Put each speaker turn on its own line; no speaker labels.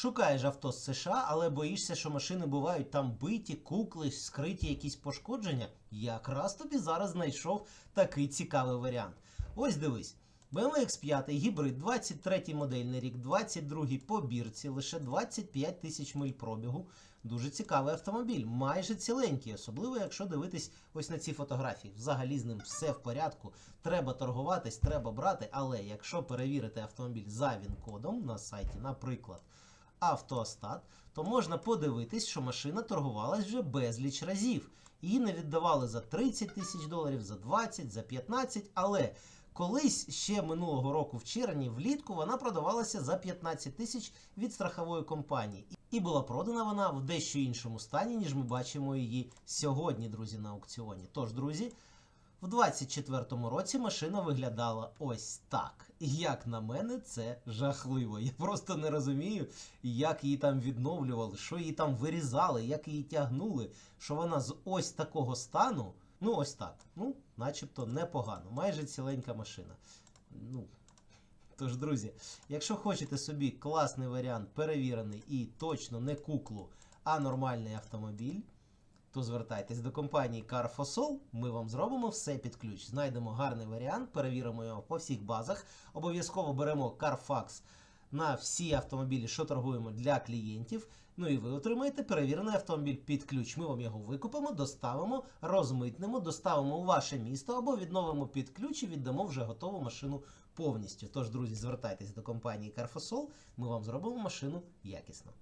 Шукаєш авто з США, але боїшся, що машини бувають там биті, кукли, скриті якісь пошкодження. Якраз тобі зараз знайшов такий цікавий варіант. Ось дивись. BMW X5 гібрид 23 модельний рік, 22 по бірці, лише 25 тисяч миль пробігу. Дуже цікавий автомобіль, майже ціленький, особливо якщо дивитись ось на ці фотографії. Взагалі з ним все в порядку. Треба торгуватись, треба брати. Але якщо перевірити автомобіль за він-кодом на сайті, наприклад, Автоостат, то можна подивитись, що машина торгувалась вже безліч разів. Її не віддавали за 30 тисяч доларів, за 20, за 15, але колись ще минулого року в червні влітку вона продавалася за 15 тисяч від страхової компанії. І була продана вона в дещо іншому стані, ніж ми бачимо її сьогодні, друзі, на аукціоні. Тож, друзі, в 24-му році машина виглядала ось так. І як на мене, це жахливо. Я просто не розумію, як її там відновлювали, що її там вирізали, як її тягнули, що вона з ось такого стану, ну ось так, ну, начебто непогано, майже ціленька машина. Ну, Тож, друзі, якщо хочете собі класний варіант, перевірений і точно не куклу, а нормальний автомобіль, то звертайтесь до компанії CarFosol, ми вам зробимо все під ключ. Знайдемо гарний варіант, перевіримо його по всіх базах. Обов'язково беремо Carfax на всі автомобілі, що торгуємо для клієнтів. Ну і ви отримаєте перевірений автомобіль під ключ. Ми вам його викупимо, доставимо, розмитнемо, доставимо у ваше місто або відновимо під ключ і віддамо вже готову машину повністю. Тож, друзі, звертайтесь до компанії CarFosol, ми вам зробимо машину якісно.